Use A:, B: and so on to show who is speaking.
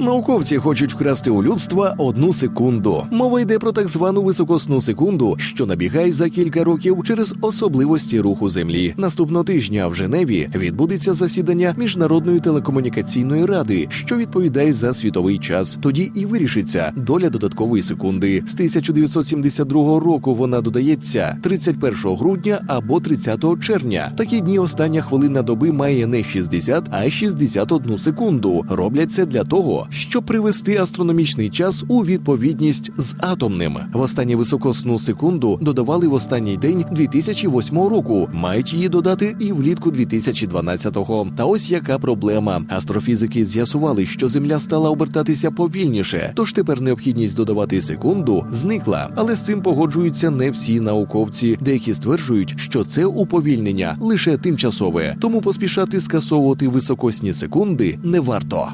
A: Науковці хочуть вкрасти у людства одну секунду. Мова йде про так звану високосну секунду, що набігає за кілька років через особливості руху Землі. Наступного тижня в Женеві відбудеться засідання міжнародної телекомунікаційної ради, що відповідає за світовий час. Тоді і вирішиться доля додаткової секунди. З 1972 року вона додається 31 грудня або 30 червня. Такі дні остання хвилина доби має не 60, а 61 секунду. Роблять це для того, щоб привести астрономічний час у відповідність з атомним. В останню високосну секунду додавали в останній день 2008 року. Мають її додати і влітку 2012-го. Та ось яка проблема. Астрофізики з'ясували, що Земля стала обертатися повільніше, тож тепер необхідність додавати секунду зникла. Але з цим погоджуються не всі науковці. Деякі стверджують, що це уповільнення лише тимчасове, тому поспішати скасовувати високосні секунди не варто.